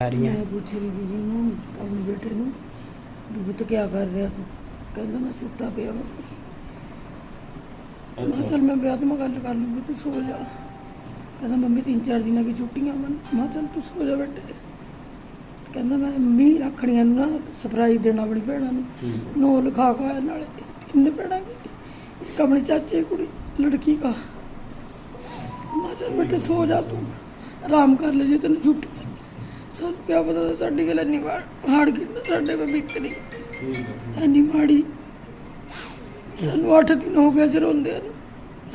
ਆ ਰਹੀਆਂ ਮੈਂ ਪੁੱਛ ਰਹੀ ਸੀ ਜੀ ਨੂੰ ਆਪਣੇ ਬੇਟੇ ਨੂੰ ਵੀ ਪੁੱਤ ਕੀ ਕਰ ਰਿਹਾ ਤੂੰ? ਕਹਿੰਦਾ ਮੈਂ ਸੁੱਤਾ ਪਿਆ ਮੰਮੀ ਮੈਂ ਕਿਹਾ ਚੱਲ ਮੈਂ ਵਿਆਹ ਤੋਂ ਮੈਂ ਗੱਲ ਕਰ ਲੂੰਗੀ ਤੂੰ ਸੋ ਜਾ। ਕਹਿੰਦਾ ਮੰਮੀ ਤਿੰਨ ਚਾਰ ਦਿਨਾਂ ਦੀ ਛੁੱਟੀਆਂ ਮਨ ਮੈਂ ਕਿਹਾ ਚੱਲ ਤੂੰ ਸੋ ਜਾ ਬੇਟੇ। ਕਹਿੰਦਾ ਮੈਂ ਮੰਮੀ ਰੱਖੜੀਆਂ ਨੂੰ ਨਾ ਸਰਪ੍ਰਾਈਜ਼ ਦੇਣਾ ਆਪਣੀ ਭੈਣਾਂ ਨੂੰ। ਨੋ ਲਿਖਾ ਕੇ ਆਇਆ ਨਾਲੇ। ਤਿੰਨ ਭੈਣਾਂ ਦੀ ਇੱਕ ਆਪਣੇ ਚਾਚੇ ਕੁੜੀ ਲੜਕੀ ਦਾ। ਮੈਂ ਕਿਹਾ ਚੱਲ ਬੇਟੇ ਸੋ ਜਾ ਤੂੰ। ਆਰਾਮ ਕਰ ਲੈ ਜੇ ਤੈਨੂੰ ਛੁੱਟੀ ਹੈ। ਸਾਨੂੰ ਕੀ ਪਤਾ ਸੀ ਸਾਡੀ ਗੱਲ ਇੰਨੀ ਹਾਰਡ ਕਿੰਨਾ ਸਾਡੇ ਕੋਲ ਨਹੀਂ। ਇੰਨੀ ਮਾੜੀ। ਸਾਨੂੰ 8 ਦਿਨ ਹੋ ਗਏ ਜਰੋਂਦੇ ਨੂੰ।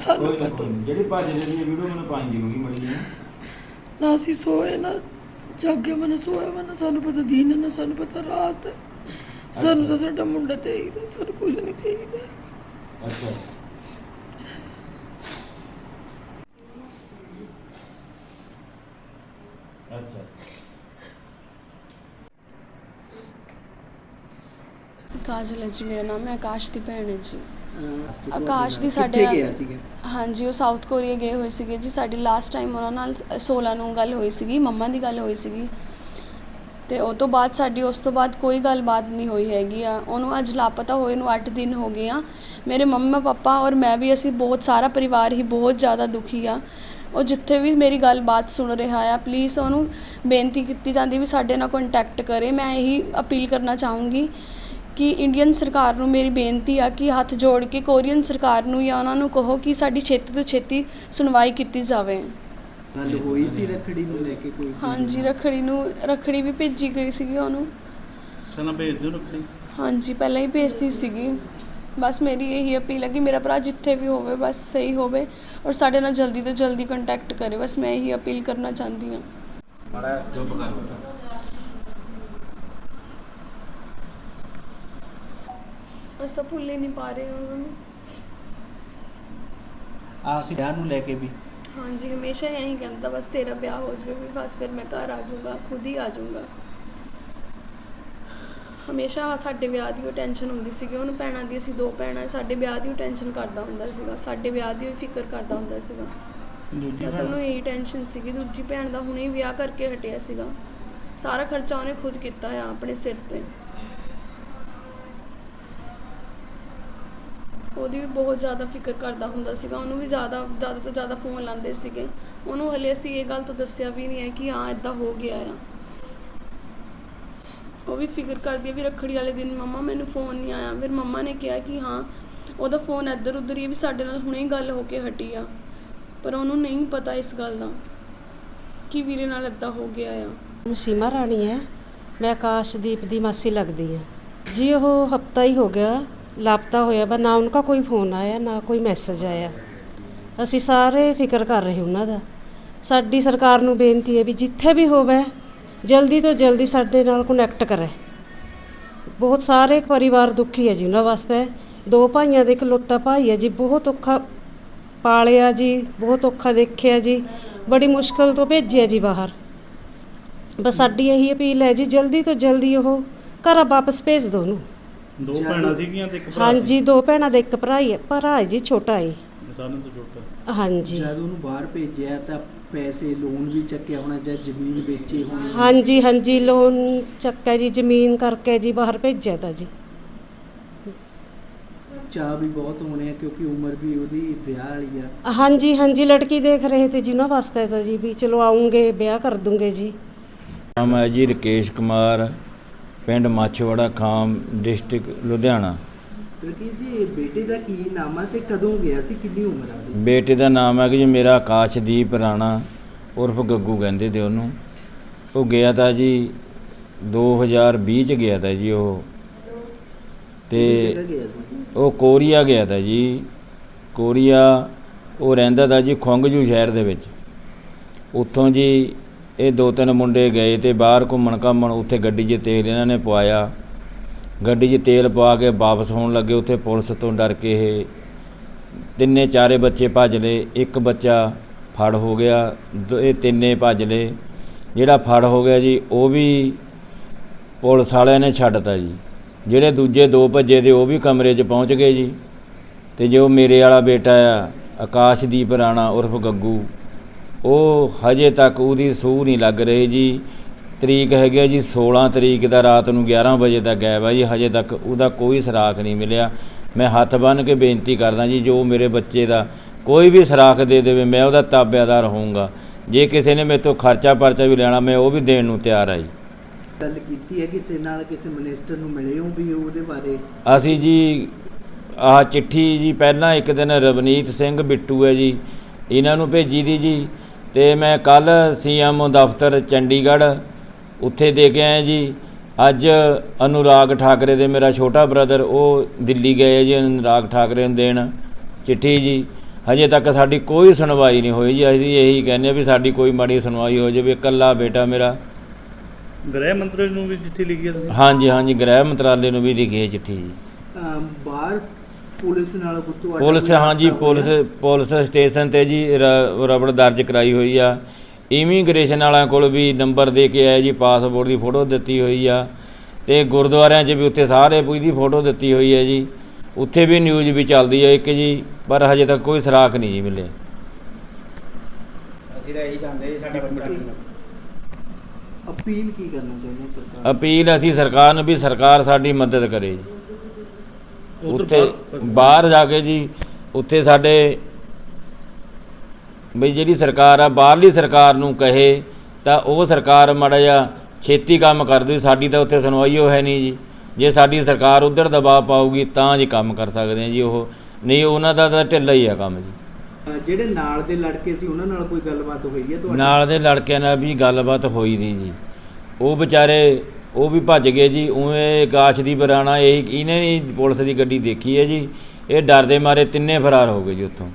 ਸਾਨੂੰ ਪਤਾ। ਜਿਹੜੀ ਭੱਜ ਹੈ ਵੀਡੀਓ ਮੈਨੂੰ ਪਾਈ ਜਰੂਰੀ ਮੜੀ ਨਾ ਅਸੀਂ ਸੋਏ ਨਾ ਜਾਗੇ ਮਨ ਸੋਇਆ ਮਨ ਸਾਨੂੰ ਪਤਾ ਦੀਨ ਨਾ ਸਾਨੂੰ ਪਤਾ ਰਾਤ। ਸਾਨੂੰ ਤਾਂ ਸਾਡਾ ਮੁੰਡਾ ਚਾਹੀਦਾ ਸਾਨੂੰ ਕੁਝ ਨਹੀਂ ਚਾਹੀਦਾ ਅੱਛਾ। ਅੱਛਾ। ਕਾਜਲ ਹੈ ਜੀ ਮੇਰਾ ਨਾਮ ਹੈ ਆਕਾਸ਼ ਦੀ ਭੈਣ ਹੈ ਜੀ। ਆਕਾਸ਼ ਦੀ ਸਾਡੇ ਕਿੱਥੇ ਗਿਆ ਸੀਗਾ? ਹਾਂਜੀ ਉਹ ਸਾਊਥ ਕੋਰੀਆ ਗਏ ਹੋਏ ਸੀਗੇ ਜੀ। ਸਾਡੀ ਲਾਸਟ ਟਾਈਮ ਉਹਨਾਂ ਨਾਲ 16 ਨੂੰ ਗੱਲ ਹੋਈ ਸੀਗੀ ਮੰਮਾ ਦੀ ਗੱਲ ਹੋਈ ਸੀਗੀ। ਤੇ ਉਹ ਤੋਂ ਬਾਅਦ ਸਾਡੀ ਉਸ ਤੋਂ ਬਾਅਦ ਕੋਈ ਗੱਲਬਾਤ ਨਹੀਂ ਹੋਈ ਹੈਗੀ ਆ। ਉਹਨੂੰ ਅੱਜ ਲਾਪਤਾ ਹੋਏ ਨੂੰ 8 ਦਿਨ ਹੋ ਗਏ ਆ। ਮੇਰੇ ਮੰਮਾ ਪਾਪਾ ਔਰ ਮੈਂ ਵੀ ਅਸੀਂ ਬਹੁਤ ਸਾਰਾ ਪਰਿਵਾਰ ਹੀ ਬਹੁਤ ਜ਼ਿਆਦਾ ਦੁਖੀ ਆ। ਉਹ ਜਿੱਥੇ ਵੀ ਮੇਰੀ ਗੱਲਬਾਤ ਸੁਣ ਰਿਹਾ ਆ ਪਲੀਜ਼ ਉਹਨੂੰ ਬੇਨਤੀ ਕੀਤੀ ਜਾਂਦੀ ਵੀ ਸਾਡੇ ਨਾਲ ਕੰਟੈਕਟ ਕਰੇ। ਮੈਂ ਇਹੀ ਅਪੀਲ ਕਰਨਾ ਚਾਹੂੰਗੀ ਕਿ ਇੰਡੀਅਨ ਸਰਕਾਰ ਨੂੰ ਮੇਰੀ ਬੇਨਤੀ ਆ ਕਿ ਹੱਥ ਜੋੜ ਕੇ ਕੋਰੀਅਨ ਸਰਕਾਰ ਨੂੰ ਜਾਂ ਉਹਨਾਂ ਨੂੰ ਕਹੋ ਕਿ ਸਾਡੀ ਛੇਤੀ ਤੋਂ ਛੇਤੀ ਸੁਣਵਾਈ ਕੀਤੀ ਜਾਵੇ। ਗੱਲ ਹੋਈ ਸੀ ਰੱਖੜੀ ਨੂੰ ਲੈ ਕੇ ਕੋਈ? ਹਾਂਜੀ ਰਖੜੀ ਨੂੰ ਰਖੜੀ ਵੀ ਭੇਜੀ ਗਈ ਸੀਗੀ ਉਹਨੂੰ। sana ਭੇਜ ਦਿਓ ਰੱਖੜੀ। ਹਾਂਜੀ ਪਹਿਲਾਂ ਹੀ ਭੇਜਦੀ ਸੀਗੀ। ਬਸ ਮੇਰੀ ਇਹੀ ਅਪੀਲ ਹੈ ਕਿ ਮੇਰਾ ਭਰਾ ਜਿੱਥੇ ਵੀ ਹੋਵੇ ਬਸ ਸਹੀ ਹੋਵੇ ਔਰ ਸਾਡੇ ਨਾਲ ਜਲਦੀ ਤੋਂ ਜਲਦੀ ਕੰਟੈਕਟ ਕਰੇ। ਬਸ ਮੈਂ ਇਹੀ ਅਪੀਲ ਕਰਨਾ ਚਾਹੁੰਦੀ ਹਾਂ। ਮਾੜਾ ਚੁੱਪ ਕਰ ਬਸ ਤਾਂ ਭੁੱਲ ਹੀ ਨਹੀਂ ਪਾ ਰਹੇ ਉਹਨਾਂ ਨੂੰ। ਆਖਿਰ ਵਿਆਹ ਨੂੰ ਲੈ ਕੇ ਵੀ। ਹਾਂਜੀ ਹਮੇਸ਼ਾ ਇਹੀ ਕਹਿੰਦਾ ਬਸ ਤੇਰਾ ਵਿਆਹ ਹੋ ਜਾਵੇ ਵੀ ਬਸ ਫਿਰ ਮੈਂ ਘਰ ਆ ਜਾਊਂਗਾ ਖੁਦ ਹੀ ਆ ਜਾਊਂਗਾ। ਹਮੇਸ਼ਾ ਸਾਡੇ ਵਿਆਹ ਦੀ ਉਹ ਟੈਨਸ਼ਨ ਹੁੰਦੀ ਸੀਗੀ ਉਹਨੂੰ ਭੈਣਾਂ ਦੀ ਅਸੀਂ ਦੋ ਭੈਣਾਂ ਸਾਡੇ ਵਿਆਹ ਦੀ ਉਹ ਟੈਨਸ਼ਨ ਕਰਦਾ ਹੁੰਦਾ ਸੀਗਾ ਸਾਡੇ ਵਿਆਹ ਦੀ ਉਹ ਫਿਕਰ ਕਰਦਾ ਹੁੰਦਾ ਸੀਗਾ। ਦੂਜੀ ਬਸ ਉਹਨੂੰ ਇਹੀ ਟੈਨਸ਼ਨ ਸੀਗੀ ਦੂਜੀ ਭੈਣ ਦਾ ਹੁਣੇ ਹੀ ਵਿਆਹ ਕਰਕੇ ਹਟਿਆ ਸੀਗਾ। ਸਾਰਾ ਖਰਚਾ ਉਹਨੇ ਖੁਦ ਕੀਤਾ ਆ ਆਪਣੇ ਸਿਰ ਤੇ। ਉਹਦੀ ਵੀ ਬਹੁਤ ਜ਼ਿਆਦਾ ਫਿਕਰ ਕਰਦਾ ਹੁੰਦਾ ਸੀਗਾ, ਉਹਨੂੰ ਵੀ ਜ਼ਿਆਦਾ ਜ਼ਿਆਦਾ ਤੋਂ ਜ਼ਿਆਦਾ ਫੋਨ ਲਾਉਂਦੇ ਸੀਗੇ। ਉਹਨੂੰ ਹਲੇ ਅਸੀਂ ਇਹ ਗੱਲ ਤੋਂ ਦੱਸਿਆ ਵੀ ਨਹੀਂ ਹੈ ਕਿ ਹਾਂ ਇਦਾਂ ਹੋ ਗਿਆ ਆ। ਉਹ ਵੀ ਫਿਕਰ ਕਰਦੀ ਹੈ ਵੀ ਰੱਖੜੀ ਵਾਲੇ ਦਿਨ ਮੰਮਾ ਮੈਨੂੰ ਫੋਨ ਨਹੀਂ ਆਇਆ। ਫਿਰ ਮੰਮਾ ਨੇ ਕਿਹਾ ਕਿ ਹਾਂ, ਉਹਦਾ ਫੋਨ ਇੱਧਰ ਉੱਧਰ ਹੀ ਵੀ ਸਾਡੇ ਨਾਲ ਹੁਣੇ ਹੀ ਗੱਲ ਹੋ ਕੇ ਹਟੀ ਆ। ਪਰ ਉਹਨੂੰ ਨਹੀਂ ਪਤਾ ਇਸ ਗੱਲ ਦਾ ਕਿ ਵੀਰੇ ਨਾਲ ਇਦਾਂ ਹੋ ਗਿਆ ਆ। ਮੈਂ ਸੀਮਾ ਰਾਣੀ ਹੈ, ਮੈਂ ਆਕਾਸ਼ਦੀਪ ਦੀ ਮਾਸੀ ਲੱਗਦੀ ਹਾਂ ਜੀ ਉਹ ਹਫਤਾ ਹੀ ਹੋ ਗਿਆ ਲਾਪਤਾ ਹੋਇਆ ਵਾ, ਨਾ ਉਨ੍ਹਾਂ ਕੋਈ ਫੋਨ ਆਇਆ, ਨਾ ਕੋਈ ਮੈਸੇਜ ਆਇਆ। ਅਸੀਂ ਸਾਰੇ ਫਿਕਰ ਕਰ ਰਹੇ ਉਹਨਾਂ ਦਾ। ਸਾਡੀ ਸਰਕਾਰ ਨੂੰ ਬੇਨਤੀ ਹੈ ਵੀ ਜਿੱਥੇ ਵੀ ਹੋਵੇ, ਜਲਦੀ ਤੋਂ ਜਲਦੀ ਸਾਡੇ ਨਾਲ ਕਨੈਕਟ ਕਰੇ। ਬਹੁਤ ਸਾਰੇ ਪਰਿਵਾਰ ਦੁਖੀ ਹੈ ਜੀ ਉਹਨਾਂ ਵਾਸਤੇ। ਦੋ ਭਾਈਆਂ ਦੇ ਇਕਲੌਤਾ ਭਾਈ ਹੈ ਜੀ, ਬਹੁਤ ਔਖਾ ਪਾਲਿਆ ਜੀ, ਬਹੁਤ ਔਖਾ ਦੇਖਿਆ ਜੀ, ਬੜੀ ਮੁਸ਼ਕਲ ਤੋਂ ਭੇਜਿਆ ਜੀ ਬਾਹਰ। ਬਸ ਸਾਡੀ ਇਹੀ ਅਪੀਲ ਹੈ ਜੀ, ਜਲਦੀ ਤੋਂ ਜਲਦੀ ਉਹ ਘਰ ਵਾਪਸ ਭੇਜ ਦਿਓ ਉਹਨੂੰ। ਦੋ ਭੈਣਾਂ ਸੀਗੀਆਂ ਤੇ ਇੱਕ ਭਰਾ ਹਾਂਜੀ ਦੋ ਭੈਣਾਂ ਦਾ ਇੱਕ ਭਰਾ ਹੀ ਹੈ ਭਰਾ ਹੈ ਜੀ ਛੋਟਾ ਹੈ। ਸੀ। ਸਾਰਿਆਂ ਤੋਂ ਛੋਟਾ ਹਾਂਜੀ। ਜਦ ਉਹਨੂੰ ਬਾਹਰ ਭੇਜਿਆ ਤਾਂ ਪੈਸੇ ਲੋਨ ਵੀ ਚੱਕਿਆ ਹੋਣਾ ਜਾਂ ਜ਼ਮੀਨ ਵੇਚੀ ਹੋਣੀ। ਹਾਂਜੀ ਹਾਂਜੀ ਲੋਨ ਚੱਕਾ ਜੀ ਜ਼ਮੀਨ ਕਰਕੇ ਜੀ ਬਾਹਰ ਭੇਜਿਆ ਤਾਂ ਜੀ। ਚਾਹ ਵੀ ਬਹੁਤ ਹੋਣੇ ਆ ਕਿਉਂਕਿ ਉਮਰ ਵੀ ਉਹਦੀ ਵਿਆਹ ਵਾਲੀ ਆ। ਹਾਂਜੀ ਹਾਂਜੀ ਲੜਕੀ ਦੇਖ ਰਹੇ ਤੇ ਜੀ ਉਹਨਾਂ ਵਾਸਤੇ ਤਾਂ ਜੀ ਵੀ ਚਲੋ ਆਉਂਗੇ ਵਿਆਹ ਕਰ ਦੂੰਗੇ ਜੀ। ਨਾਮ ਹੈ ਜੀ ਰਕੇਸ਼ ਕੁਮਾਰ। ਪਿੰਡ ਮਾਛਵਾੜਾ ਖਾਮ ਡਿਸਟ੍ਰਿਕਟ ਲੁਧਿਆਣਾ। ਜੀ ਬੇਟੇ ਦਾ ਕੀ ਨਾਮ ਆ ਤੇ ਕਦੋਂ ਗਿਆ ਸੀ? ਕਿੰਨੀ ਉਮਰ ਆ ਉਹਦੀ? ਬੇਟੇ ਦਾ ਨਾਮ ਹੈ ਕਿ ਜੀ ਮੇਰਾ ਆਕਾਸ਼ਦੀਪ ਰਾਣਾ ਉਰਫ ਗੱਗੂ ਕਹਿੰਦੇ ਤੇ ਉਹਨੂੰ। ਉਹ ਗਿਆ ਤਾਂ ਜੀ 2020 ਚ ਗਿਆ ਤਾਂ ਜੀ ਉਹ। ਕਿਹੜੀ ਤੇ ਗਿਆ ਸੀ? ਉਹ ਕੋਰੀਆ ਗਿਆ ਤਾਂ ਜੀ। ਕੋਰੀਆ ਉਹ ਰਹਿੰਦਾ ਤਾਂ ਜੀ ਖੁੰਗਜੂ ਸ਼ਹਿਰ ਦੇ ਵਿੱਚ। ਉੱਥੋਂ ਜੀ ਇਹ ਦੋ ਤਿੰਨ ਮੁੰਡੇ ਗਏ ਤੇ ਬਾਹਰ ਘੁੰਮਣ ਘਾਮਣ ਉੱਥੇ ਗੱਡੀ 'ਚ ਤੇਲ ਇਹਨਾਂ ਨੇ ਪਵਾਇਆ। ਗੱਡੀ 'ਚ ਤੇਲ ਪਵਾ ਕੇ ਵਾਪਸ ਹੋਣ ਲੱਗੇ, ਉੱਥੇ ਪੁਲਿਸ ਤੋਂ ਡਰ ਕੇ ਇਹ ਤਿੰਨੇ ਚਾਰੇ ਬੱਚੇ ਭੱਜ ਲਏ। ਇੱਕ ਬੱਚਾ ਫੜ ਹੋ ਗਿਆ, ਦ- ਇਹ ਤਿੰਨੇ ਭੱਜ ਲਏ। ਜਿਹੜਾ ਫੜ ਹੋ ਗਿਆ ਜੀ, ਉਹ ਵੀ ਪੁਲਿਸ ਵਾਲਿਆਂ ਨੇ ਛੱਡਤਾ ਜੀ। ਜਿਹੜੇ ਦੂਜੇ ਦੋ ਭੱਜੇ ਦੇ ਉਹ ਵੀ ਕਮਰੇ 'ਚ ਪਹੁੰਚ ਗਏ ਜੀ। ਤੇ ਜੋ ਮੇਰੇ ਵਾਲਾ ਬੇਟਾ ਆ, ਆਕਾਸ਼ਦੀਪ ਰਾਣਾ ਉਰਫ ਗੱਗੂ ਉਹ ਹਜੇ ਤੱਕ ਉਹਦੀ ਸੂਹ ਨਹੀਂ ਲੱਗ ਰਹੀ ਜੀ। ਤਰੀਕ ਹੈਗੀ ਜੀ 16 ਤਰੀਕ ਦਾ ਰਾਤ ਨੂੰ 11 ਵਜੇ ਦਾ ਗਾਇਬ ਆ ਜੀ। ਹਜੇ ਤੱਕ ਉਹਦਾ ਕੋਈ ਸਰਾਖ ਨਹੀਂ ਮਿਲਿਆ। ਮੈਂ ਹੱਥ ਬੰਨ੍ਹ ਕੇ ਬੇਨਤੀ ਕਰਦਾ ਜੀ ਜੋ ਮੇਰੇ ਬੱਚੇ ਦਾ ਕੋਈ ਵੀ ਸਰਾਖ ਦੇ ਦੇਵੇ ਮੈਂ ਉਹਦਾ ਤਾਬਿਆਦਾਰ ਹੋਊਂਗਾ। ਜੇ ਕਿਸੇ ਨੇ ਮੇਰੇ ਤੋਂ ਖਰਚਾ ਪਰਚਾ ਵੀ ਲੈਣਾ ਮੈਂ ਉਹ ਵੀ ਦੇਣ ਨੂੰ ਤਿਆਰ ਆ ਜੀ। ਗੱਲ ਕੀਤੀ ਹੈ ਕਿਸੇ ਨਾਲ ਕਿਸੇ ਮਿਨਿਸਟਰ ਨੂੰ ਮਿਲੇ ਹੋ ਵੀ ਉਹਦੇ ਬਾਰੇ? ਅਸੀਂ ਜੀ ਆਹ ਚਿੱਠੀ ਜੀ ਪਹਿਲਾਂ ਇੱਕ ਦਿਨ ਰਵਨੀਤ ਸਿੰਘ ਬਿੱਟੂ ਹੈ ਜੀ। ਇਹਨਾਂ ਨੂੰ ਭੇਜੀ ਦੀ ਜੀ। ਤੇ ਮੈਂ ਕੱਲ ਸੀਐਮ ਦਫ਼ਤਰ ਚੰਡੀਗੜ੍ਹ ਉੱਥੇ ਦੇ ਕੇ ਆਇਆ ਜੀ। ਅੱਜ ਅਨੁਰਾਗ ਠਾਕਰੇ ਦੇ ਮੇਰਾ ਛੋਟਾ ਬ੍ਰਦਰ ਉਹ ਦਿੱਲੀ ਗਏ ਜੀ ਅਨੁਰਾਗ ਠਾਕਰੇ ਨੂੰ ਦੇਣ ਚਿੱਠੀ ਜੀ। ਹਜੇ ਤੱਕ ਸਾਡੀ ਕੋਈ ਸੁਣਵਾਈ ਨਹੀਂ ਹੋਈ ਜੀ। ਅਸੀਂ ਇਹੀ ਕਹਿੰਦੇ ਹਾਂ ਵੀ ਸਾਡੀ ਕੋਈ ਮਾੜੀ ਸੁਣਵਾਈ ਹੋ ਜਾਵੇ। ਇਕੱਲਾ ਬੇਟਾ ਮੇਰਾ। ਗ੍ਰਹਿ ਮੰਤਰੀ ਨੂੰ ਵੀ ਚਿੱਠੀ ਲਿਖੀ ਹੈ ਤੁਸੀਂ? ਹਾਂਜੀ ਹਾਂਜੀ ਗ੍ਰਹਿ ਮੰਤਰਾਲੇ ਨੂੰ ਵੀ ਲਿਖੀ ਹੈ ਚਿੱਠੀ ਜੀ। ਬਾਹਰ ਪੁਲਿਸ ਨਾਲ ਕੋਈ ਤੁਹਾਡਾ ਪੁਲਿਸ ਕੋਈ ਹਾਂਜੀ ਪੁਲਿਸ ਹੋਇਆ? ਪੁਲਿਸ ਸਟੇਸ਼ਨ ਤੇ ਜੀ ਰ- ਰਬੜ ਦਰਜ ਕਰਾਈ ਹੋਈ ਆ। ਇਮੀਗ੍ਰੇਸ਼ਨ ਵਾਲਿਆਂ ਕੋਲ ਵੀ ਨੰਬਰ ਦੇ ਕੇ ਆਏ ਜੀ ਪਾਸਪੋਰਟ ਦੀ ਫੋਟੋ ਦਿੱਤੀ ਹੋਈ ਆ। ਤੇ ਗੁਰਦੁਆਰਿਆਂ 'ਚ ਵੀ ਉੱਥੇ ਸਾਰੇ ਪੁੱਜ ਦੀ ਫੋਟੋ ਦਿੱਤੀ ਹੋਈ ਹੈ ਜੀ। ਉੱਥੇ ਵੀ ਨਿਊਜ਼ ਵੀ ਚੱਲਦੀ ਹੈ ਇੱਕ ਜੀ ਪਰ ਹਜੇ ਤੱਕ ਕੋਈ ਸਰਾਖ ਨਹੀਂ ਜੀ ਮਿਲਿਆ। ਅਪੀਲ ਕੀ ਕਰਨਾ ਚਾਹੁੰਦੇ ਹੋ ਸਰਕਾਰ? ਅਪੀਲ ਅਸੀਂ ਸਰਕਾਰ ਨੂੰ ਵੀ ਸਰਕਾਰ ਸਾਡੀ ਮਦਦ ਕਰੇ ਜੀ। ਉੱਥੇ ਬਾਹਰ- ਜਾ ਕੇ ਜੀ ਉੱਥੇ ਸਾਡੇ ਬਈ ਜਿਹੜੀ ਸਰਕਾਰ ਆ ਬਾਹਰਲੀ ਸਰਕਾਰ ਨੂੰ ਕਹੇ ਤਾਂ ਉਹ ਸਰਕਾਰ ਮਾੜਾ ਜਿਹਾ ਛੇਤੀ ਕੰਮ ਕਰ ਦੇ ਸਾਡੀ ਤਾਂ ਉੱਥੇ ਸੁਣਵਾਈ ਉਹ ਹੈ ਨਹੀਂ ਜੀ। ਜੇ ਸਾਡੀ ਸਰਕਾਰ ਉਧਰ ਦਬਾਅ ਪਾਊਗੀ ਤਾਂ ਜੀ ਕੰਮ ਕਰ ਸਕਦੇ ਆ ਜੀ ਉਹ। ਨਹੀਂ ਉਹਨਾਂ ਦਾ ਤਾਂ ਢਿੱਲਾ ਹੀ ਆ ਕੰਮ ਜੀ। ਜਿਹੜੇ ਨਾਲ ਦੇ ਲੜਕੇ ਸੀ ਉਹਨਾਂ ਨਾਲ ਕੋਈ ਗੱਲਬਾਤ ਹੋਈ ਹੈ ਤੁਹਾਡੀ? ਨਾਲ ਦੇ ਲੜਕਿਆਂ ਨਾਲ ਵੀ ਗੱਲਬਾਤ ਹੋਈ ਨਹੀਂ ਜੀ। ਉਹ ਵਿਚਾਰੇ ਉਹ ਵੀ ਭੱਜ ਗਏ ਜੀ, ਉਵੇਂ ਕਾਸ਼ਦੀਪ ਰਾਣਾ, ਇਹ ਇਹਨੇ ਨਹੀਂ ਪੁਲਿਸ ਦੀ ਗੱਡੀ ਦੇਖੀ ਹੈ ਜੀ। ਇਹ ਡਰਦੇ ਮਾਰੇ ਤਿੰਨੇ ਫਰਾਰ ਹੋ ਗਏ ਜੀ ਉੱਥੋਂ।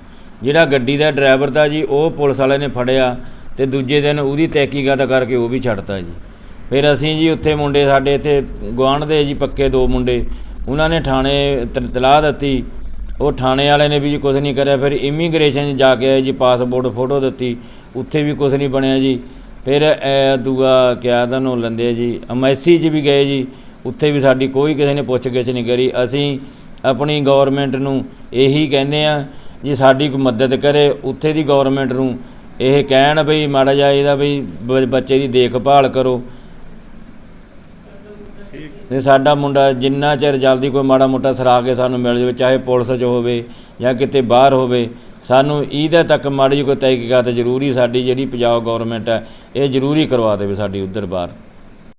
ਜਿਹੜਾ ਗੱਡੀ ਦਾ ਡਰਾਈਵਰ ਦਾ ਜੀ, ਉਹ ਪੁਲਿਸ ਵਾਲੇ ਨੇ ਫੜਿਆ ਤੇ ਦੂਜੇ ਦਿਨ ਉਹਦੀ ਤਹਿਕੀਕਾਤ ਕਰਕੇ ਉਹ ਵੀ ਛੱਡਤਾ ਜੀ। ਫਿਰ ਅਸੀਂ ਜੀ ਉੱਥੇ ਮੁੰਡੇ ਸਾਡੇ ਇੱਥੇ ਗੁਆਂਢ ਦੇ ਜੀ, ਪੱਕੇ ਦੋ ਮੁੰਡੇ, ਉਹਨਾਂ ਨੇ ਥਾਣੇ ਤਲਾਹ ਦਿੱਤੀ। ਉਹ ਥਾਣੇ ਵਾਲੇ ਨੇ ਵੀ ਜੀ ਕੁਝ ਨਹੀਂ ਕਰਿਆ, ਫਿਰ ਇਮੀਗ੍ਰੇਸ਼ਨ 'ਚ ਜਾ ਕੇ ਆਏ ਜੀ, ਪਾਸਪੋਰਟ ਫੋਟੋ ਦਿੱਤੀ। ਉੱਥੇ ਵੀ ਕੁਝ ਨਹੀਂ ਬਣਿਆ ਜੀ। ਫਿਰ ਇਹ ਦੂਆ ਕਿਆ ਤੁਹਾਨੂੰ ਨੂੰ ਲੈਂਦੇ ਜੀ। ਅਮੈਸੀ 'ਚ ਵੀ ਗਏ ਜੀ, ਉੱਥੇ ਵੀ ਸਾਡੀ ਕੋਈ ਕਿਸੇ ਨੇ ਪੁੱਛਗਿੱਛ ਨਹੀਂ ਕਰੀ। ਅਸੀਂ ਆਪਣੀ ਗਵਰਨਮੈਂਟ ਨੂੰ ਇਹੀ ਕਹਿੰਦੇ ਆ ਜੀ, ਸਾਡੀ ਕੋਈ ਮਦਦ ਕਰੇ, ਉੱਥੇ ਦੀ ਗਵਰਨਮੈਂਟ ਨੂੰ ਇਹ ਕਹਿਣ ਬਈ, ਮਾੜਾ ਜਿਹਾ ਇਹਦਾ ਬਈ ਬੱਚੇ ਦੀ ਦੇਖਭਾਲ ਕਰੋ। ਤੇ ਸਾਡਾ ਮੁੰਡਾ ਜਿੰਨਾ ਚਿਰ ਜਲਦੀ ਕੋਈ ਮਾੜਾ ਮੋਟਾ ਸਰਾ ਕੇ ਸਾਨੂੰ ਮਿਲ ਜਾਵੇ, ਚਾਹੇ ਪੁਲਿਸ 'ਚ ਹੋਵੇ ਜਾਂ ਕਿਤੇ ਬਾਹਰ ਹੋਵੇ ਸਾਨੂੰ ਇਹਦੇ ਤੱਕ ਮਾੜੀ ਜਿਹੀ ਕੋਈ ਤਹਿਕੀਕਾਤ ਜ਼ਰੂਰੀ ਸਾਡੀ ਜਿਹੜੀ ਪੰਜਾਬ ਗਵਰਨਮੈਂਟ ਹੈ, ਇਹ ਜ਼ਰੂਰੀ ਕਰਵਾ ਦੇਵੇ ਸਾਡੀ ਉਧਰ ਬਾਹਰ।